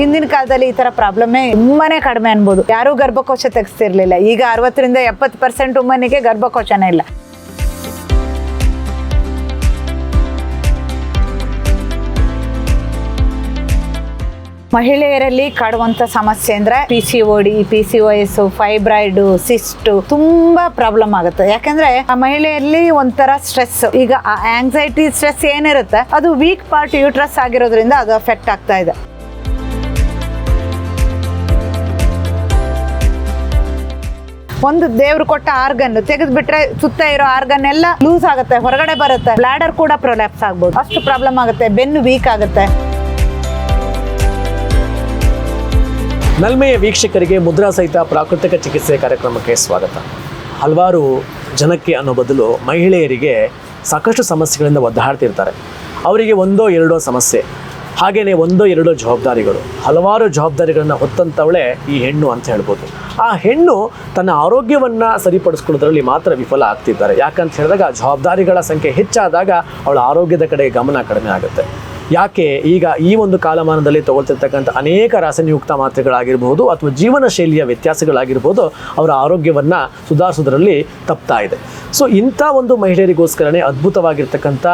ಹಿಂದಿನ ಕಾಲದಲ್ಲಿ ಈ ತರ ಪ್ರಾಬ್ಲಮ್ ತುಂಬಾನೇ ಕಡಿಮೆ ಅನ್ಬೋದು. ಯಾರೂ ಗರ್ಭಕೋಶ ತೆಗೆಸ್ತಿರ್ಲಿಲ್ಲ. ಈಗ ಅರವತ್ತರಿಂದ ಎಪ್ಪತ್ತು ಪರ್ಸೆಂಟ್ ಉಮ್ಮನಿಗೆ ಗರ್ಭಕೋಶನೇ ಇಲ್ಲ. ಮಹಿಳೆಯರಲ್ಲಿ ಕಾಡುವಂತ ಸಮಸ್ಯೆ ಅಂದ್ರೆ P C O D P C S fibroid cyst ತುಂಬಾ ಪ್ರಾಬ್ಲಮ್ ಆಗುತ್ತೆ. ಯಾಕಂದ್ರೆ ಆ ಮಹಿಳೆಯಲ್ಲಿ ಒಂಥರ ಸ್ಟ್ರೆಸ್ ಈಗ ಆ ಆಂಗ್ಸೈಟಿ ಸ್ಟ್ರೆಸ್ ಏನಿರುತ್ತೆ, ಅದು ವೀಕ್ ಪಾರ್ಟ್ ಯೂಟ್ರಸ್ ಆಗಿರೋದ್ರಿಂದ ಅದು ಅಫೆಕ್ಟ್ ಆಗ್ತಾ ಇದೆ. ಒಂದು ದೇವ್ರು ಕೊಟ್ಟ ಆರ್ಗನ್ ತೆಗೆದ್ಬಿಟ್ರೆ ಸುತ್ತ ಇರೋ ಆರ್ಗನ್ ಎಲ್ಲ ಲೂಸ್ ಆಗುತ್ತೆ, ಹೊರಗಡೆ ಬರುತ್ತೆ. ಬ್ಲಾಡರ್ ಕೂಡ ಪ್ರೊಲ್ಯಾಪ್ಸ್ ಆಗ್ಬೋದು. ಅಷ್ಟು ಪ್ರಾಬ್ಲಮ್ ಆಗುತ್ತೆ, ಬೆನ್ನು ವೀಕ್ ಆಗುತ್ತೆ. ನಲ್ಮೆಯ ವೀಕ್ಷಕರಿಗೆ ಮುದ್ರಾ ಸಹಿತ ಪ್ರಾಕೃತಿಕ ಚಿಕಿತ್ಸೆ ಕಾರ್ಯಕ್ರಮಕ್ಕೆ ಸ್ವಾಗತ. ಹಲವಾರು ಜನಕ್ಕೆ ಅನ್ನೋ ಬದಲು ಮಹಿಳೆಯರಿಗೆ ಸಾಕಷ್ಟು ಸಮಸ್ಯೆಗಳಿಂದ ಒದ್ದಾಡ್ತಿರ್ತಾರೆ. ಅವರಿಗೆ ಒಂದೋ ಎರಡೋ ಸಮಸ್ಯೆ. ಹಾಗೆಯೇ ಒಂದೋ ಎರಡೋ ಜವಾಬ್ದಾರಿಗಳು. ಹಲವಾರು ಜವಾಬ್ದಾರಿಗಳನ್ನು ಹೊತ್ತಂತವಳೆ ಈ ಹೆಣ್ಣು ಅಂತ ಹೇಳ್ಬೋದು. ಆ ಹೆಣ್ಣು ತನ್ನ ಆರೋಗ್ಯವನ್ನು ಸರಿಪಡಿಸ್ಕೊಳ್ಳೋದ್ರಲ್ಲಿ ಮಾತ್ರ ವಿಫಲ ಆಗ್ತಿದ್ದಾರೆ. ಯಾಕಂತ ಹೇಳಿದಾಗ ಜವಾಬ್ದಾರಿಗಳ ಸಂಖ್ಯೆ ಹೆಚ್ಚಾದಾಗ ಅವಳ ಆರೋಗ್ಯದ ಕಡೆ ಗಮನ ಕಡಿಮೆ ಆಗುತ್ತೆ. ಯಾಕೆ? ಈಗ ಈ ಒಂದು ಕಾಲಮಾನದಲ್ಲಿ ತಗೊಳ್ತಿರ್ತಕ್ಕಂಥ ಅನೇಕ ರಾಸಾಯನಿಯುಕ್ತ ಮಾತ್ರೆಗಳಾಗಿರ್ಬೋದು ಅಥವಾ ಜೀವನ ಶೈಲಿಯ ವ್ಯತ್ಯಾಸಗಳಾಗಿರ್ಬೋದು ಅವರ ಆರೋಗ್ಯವನ್ನು ಸುಧಾರಿಸೋದ್ರಲ್ಲಿ ತಪ್ತಾ ಇದೆ. ಸೊ ಇಂಥ ಒಂದು ಮಹಿಳೆಯರಿಗೋಸ್ಕರನೇ ಅದ್ಭುತವಾಗಿರ್ತಕ್ಕಂಥ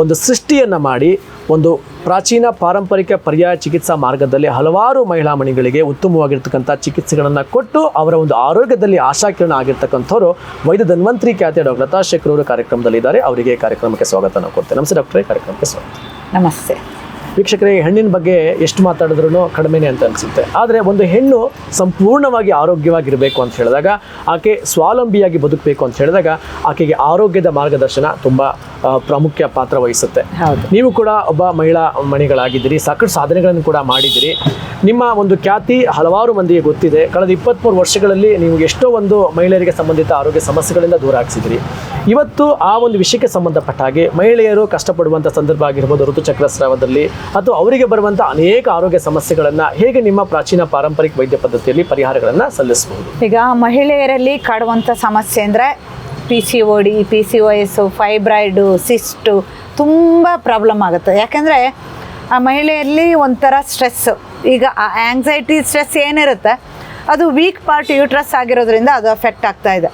ಒಂದು ಸೃಷ್ಟಿಯನ್ನು ಮಾಡಿ ಒಂದು ಪ್ರಾಚೀನ ಪಾರಂಪರಿಕ ಪರ್ಯಾಯ ಚಿಕಿತ್ಸಾ ಮಾರ್ಗದಲ್ಲಿ ಹಲವಾರು ಮಹಿಳಾ ಮಣಿಗಳಿಗೆ ಉತ್ತಮವಾಗಿರ್ತಕ್ಕಂಥ ಚಿಕಿತ್ಸೆಗಳನ್ನು ಕೊಟ್ಟು ಅವರ ಒಂದು ಆರೋಗ್ಯದಲ್ಲಿ ಆಶಾಕಿರಣ ಆಗಿರ್ತಕ್ಕಂಥವ್ರು ವೈದ್ಯ ಧನ್ವಂತ್ರಿ ಖ್ಯಾತಿಯ ಡಾಕ್ಟರ್ ಲತಾ ಶೇಖರ್ ಅವರು ಕಾರ್ಯಕ್ರಮದಲ್ಲಿ ಇದ್ದಾರೆ. ಅವರಿಗೆ ಕಾರ್ಯಕ್ರಮಕ್ಕೆ ಸ್ವಾಗತ ನಾವು ಕೊಡ್ತೇವೆ. ನಮಸ್ತೆ ಡಾಕ್ಟ್ರೇ ಕಾರ್ಯಕ್ರಮಕ್ಕೆ ಸ್ವಾಗತ. ನಮಸ್ತೆ. ವೀಕ್ಷಕರೇ ಹೆಣ್ಣಿನ ಬಗ್ಗೆ ಎಷ್ಟು ಮಾತಾಡಿದ್ರೂ ಕಡಿಮೆನೆ ಅಂತ ಅನಿಸುತ್ತೆ. ಆದರೆ ಒಂದು ಹೆಣ್ಣು ಸಂಪೂರ್ಣವಾಗಿ ಆರೋಗ್ಯವಾಗಿರಬೇಕು ಅಂತ ಹೇಳಿದಾಗ ಆಕೆ ಸ್ವಾವಲಂಬಿಯಾಗಿ ಬದುಕಬೇಕು ಅಂತ ಹೇಳಿದಾಗ ಆಕೆಗೆ ಆರೋಗ್ಯದ ಮಾರ್ಗದರ್ಶನ ತುಂಬ ಪ್ರಾಮುಖ್ಯ ಪಾತ್ರ ವಹಿಸುತ್ತೆ. ನೀವು ಕೂಡ ಒಬ್ಬ ಮಹಿಳಾ ಮಣಿಗಳಾಗಿದ್ದೀರಿ. ಸಾಕಷ್ಟು ಸಾಧನೆಗಳನ್ನು ಕೂಡ ಮಾಡಿದ್ದೀರಿ. ನಿಮ್ಮ ಒಂದು ಖ್ಯಾತಿ ಹಲವಾರು ಮಂದಿಗೆ ಗೊತ್ತಿದೆ. ಕಳೆದ ಇಪ್ಪತ್ತ್ಮೂರು ವರ್ಷಗಳಲ್ಲಿ ನೀವು ಎಷ್ಟೋ ಒಂದು ಮಹಿಳೆಯರಿಗೆ ಸಂಬಂಧಿತ ಆರೋಗ್ಯ ಸಮಸ್ಯೆಗಳಿಂದ ದೂರ ಹಾಕ್ಸಿದ್ರಿ ಇವತ್ತು ಆ ಒಂದು ವಿಷಯಕ್ಕೆ ಸಂಬಂಧಪಟ್ಟ ಹಾಗೆ ಮಹಿಳೆಯರು ಕಷ್ಟಪಡುವಂಥ ಸಂದರ್ಭ ಆಗಿರ್ಬೋದು ಋತುಚಕ್ರ ಸ್ರಾವದಲ್ಲಿ ಅಥವಾ ಅವರಿಗೆ ಬರುವಂಥ ಅನೇಕ ಆರೋಗ್ಯ ಸಮಸ್ಯೆಗಳನ್ನು ಹೇಗೆ ನಿಮ್ಮ ಪ್ರಾಚೀನ ಪಾರಂಪರಿಕ ವೈದ್ಯ ಪದ್ಧತಿಯಲ್ಲಿ ಪರಿಹಾರಗಳನ್ನು ಸಲ್ಲಿಸಬಹುದು? ಈಗ ಮಹಿಳೆಯರಲ್ಲಿ ಕಾಡುವಂಥ ಸಮಸ್ಯೆ ಅಂದರೆ P C O D P C O S fibroid cyst ತುಂಬ ಪ್ರಾಬ್ಲಮ್ ಆಗುತ್ತೆ. ಯಾಕೆಂದರೆ ಆ ಮಹಿಳೆಯಲ್ಲಿ ಒಂಥರ ಸ್ಟ್ರೆಸ್ಸು ಈಗ ಆ ಆ್ಯಂಗ್ಸೈಟಿ ಸ್ಟ್ರೆಸ್ ಏನಿರುತ್ತೆ, ಅದು ವೀಕ್ ಪಾರ್ಟ್ ಯೂಟ್ರಸ್ ಆಗಿರೋದ್ರಿಂದ ಅದು ಅಫೆಕ್ಟ್ ಆಗ್ತಾ ಇದೆ.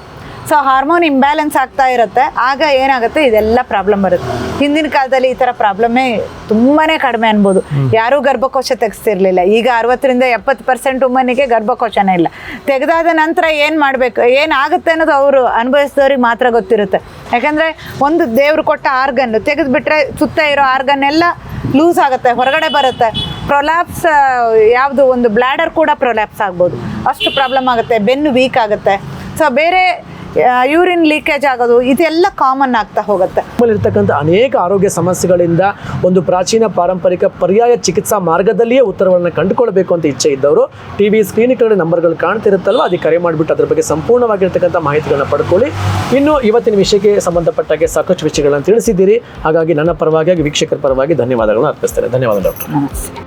ಸೊ ಹಾರ್ಮೋನ್ ಇಂಬ್ಯಾಲೆನ್ಸ್ ಆಗ್ತಾ ಇರುತ್ತೆ. ಆಗ ಏನಾಗುತ್ತೆ? ಇದೆಲ್ಲ ಪ್ರಾಬ್ಲಮ್ ಬರುತ್ತೆ. ಹಿಂದಿನ ಕಾಲದಲ್ಲಿ ಈ ಥರ ಪ್ರಾಬ್ಲಮ್ಮೇ ತುಂಬಾನೇ ಕಡಿಮೆ ಅನ್ಬೋದು. ಯಾರೂ ಗರ್ಭಕೋಶ ತೆಗೆಸ್ತಿರ್ಲಿಲ್ಲ. ಈಗ ಅರವತ್ತರಿಂದ ಎಪ್ಪತ್ತು ಪರ್ಸೆಂಟ್ ಉಮ್ಮನಿಗೆ ಗರ್ಭಕೋಶನೇ ಇಲ್ಲ. ತೆಗೆದಾದ ನಂತರ ಏನು ಮಾಡಬೇಕು? ಏನಾಗುತ್ತೆ ಅನ್ನೋದು ಅವರು ಅನುಭವಿಸಿದವ್ರಿಗೆ ಮಾತ್ರ ಗೊತ್ತಿರುತ್ತೆ. ಯಾಕಂದ್ರೆ ಒಂದು ದೇವ್ರು ಕೊಟ್ಟ ಆರ್ಗನ್ ತೆಗೆದುಬಿಟ್ರೆ ಸುತ್ತ ಇರೋ ಆರ್ಗನ್ ಎಲ್ಲ ಲೂಸ್ ಆಗುತ್ತೆ ಹೊರಗಡೆ ಬರುತ್ತೆ. ಪ್ರೊಲ್ಯಾಪ್ಸ್ ಯಾವುದು ಒಂದು ಬ್ಲ್ಯಾಡರ್ ಕೂಡ ಪ್ರೊಲ್ಯಾಪ್ಸ್ ಆಗ್ಬೋದು. ಅಷ್ಟು ಪ್ರಾಬ್ಲಮ್ ಆಗುತ್ತೆ ಬೆನ್ನು ವೀಕ್ ಆಗುತ್ತೆ. ಸೊ ಬೇರೆ ಯೂರಿನ್ ಲೀಕೇಜ್ ಆಗೋದು ಇದೆಲ್ಲ ಕಾಮನ್ ಆಗ್ತಾ ಹೋಗುತ್ತೆ. ನಮ್ಮಲ್ಲಿರ್ತಕ್ಕಂಥ ಅನೇಕ ಆರೋಗ್ಯ ಸಮಸ್ಯೆಗಳಿಂದ ಒಂದು ಪ್ರಾಚೀನ ಪಾರಂಪರಿಕ ಪರ್ಯಾಯ ಚಿಕಿತ್ಸಾ ಮಾರ್ಗದಲ್ಲಿಯೇ ಉತ್ತರವನ್ನು ಕಂಡುಕೊಳ್ಬೇಕು ಅಂತ ಇಚ್ಛೆ ಇದ್ದವರು ಟಿ ವಿ ಸ್ಕ್ರೀನ್ಗಳಲ್ಲಿ ನಂಬರ್ಗಳು ಕಾಣ್ತಿರುತ್ತಲ್ಲ ಅದಕ್ಕೆ ಕರೆ ಮಾಡಿಬಿಟ್ಟು ಅದ್ರ ಬಗ್ಗೆ ಸಂಪೂರ್ಣವಾಗಿರ್ತಕ್ಕಂಥ ಮಾಹಿತಿಗಳನ್ನು ಪಡ್ಕೊಳ್ಳಿ. ಇನ್ನು ಇವತ್ತಿನ ವಿಷಯಕ್ಕೆ ಸಂಬಂಧಪಟ್ಟಾಗೆ ಸಾಕಷ್ಟು ವಿಷಯಗಳನ್ನು ತಿಳಿಸಿದ್ದೀರಿ. ಹಾಗಾಗಿ ನನ್ನ ಪರವಾಗಿ ವೀಕ್ಷಕರ ಪರವಾಗಿ ಧನ್ಯವಾದಗಳನ್ನು ಅರ್ಪಿಸ್ತೇನೆ. ಧನ್ಯವಾದ ಡಾಕ್ಟರ್. ನಮಸ್ತೆ.